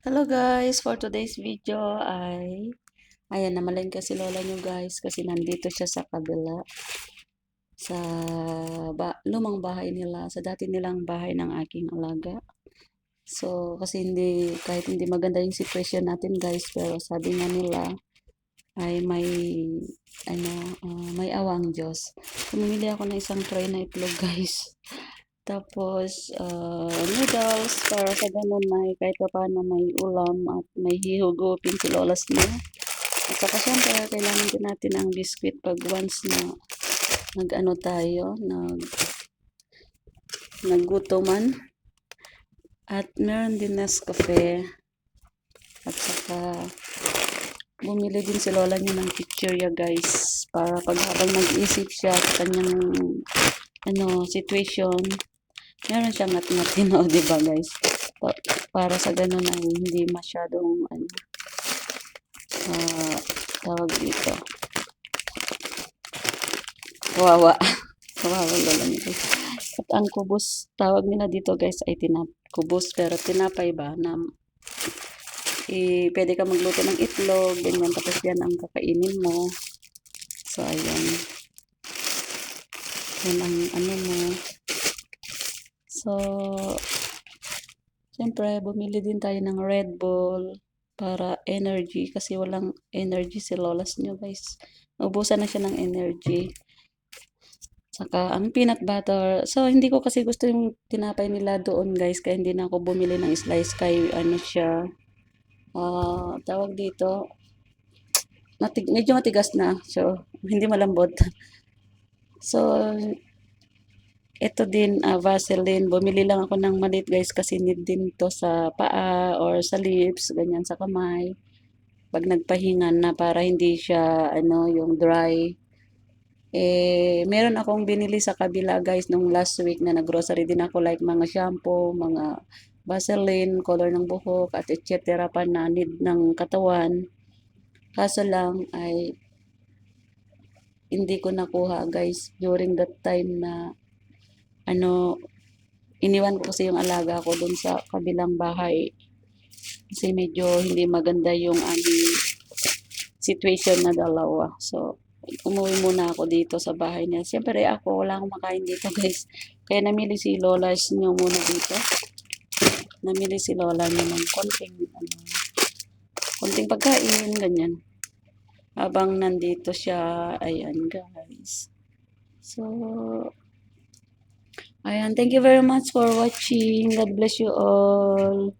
Hello guys, for today's video ay ayan namalengke si lola nyo guys kasi nandito siya sa kabila sa ba, lumang bahay nila, sa dati nilang bahay ng aking alaga. So, kasi hindi, kahit hindi maganda yung sitwasyon natin guys, pero sabi nga nila ay may ano, ah, may awang Diyos. Pumili ako ng isang tray na itlog guys. Tapos, ah, noodles para sa ganun may kahit pa paano may ulam at may hihugupin si lolas niya. At saka syempre, kailangan din natin ang biscuit pag once na nag-ano tayo, nag naggutoman. At meron din Nescafe. At saka bumili din si lola niya ng picturea guys para pag habang nag-iisip siya sa kanyang ano, situation, meron siyang ngat-ngatin, o, di ba guys? Pa- para sa ganun ay hindi masyadong, ano, ah, tawag dito, kawawa. kawawa niya guys. At ang kubos, tawag nila dito guys ay tinap kubos, pero tinapay ba na eh, pwede ka magluto ng itlog, ganyan, tapos yan ang kakainin mo. So, ayan. Yan ang ano mo. So, Siyempre, bumili din tayo ng Red Bull para energy kasi walang energy si lolas nyo guys. Ubusan na siya ng energy. Saka ang peanut butter. So, hindi ko kasi gusto yung tinapay nila doon guys kaya hindi na ako bumili ng slice kay ano siya. ah tawag dito. Matig medyo matigas na. So, hindi malambot. So, ito din, ah, Vaseline. Bumili lang ako ng maliit guys kasi need din to sa paa or sa lips, ganyan sa kamay. Pag nagpahingan na para hindi siya, ano, yung dry. Eh, meron akong binili sa kabila guys nung last week na naggrocery din ako like mga shampoo, mga Vaseline, color ng buhok, at etc. pa na need ng katawan. Kaso lang ay hindi ko nakuha guys during that time na ano, iniwan ko kasi yung alaga ko dun sa kabilang bahay. Kasi medyo hindi maganda yung aming situation na dalawa. So, umuwi muna ako dito sa bahay niya. Siyempre ako, wala akong makain dito guys. Kaya namili si Lola niyo muna dito. Namili si Lola niya ng konting, ano, konting pagkain, ganyan. Habang nandito siya, ayan guys. So, Ayan, thank you very much for watching. God bless you all.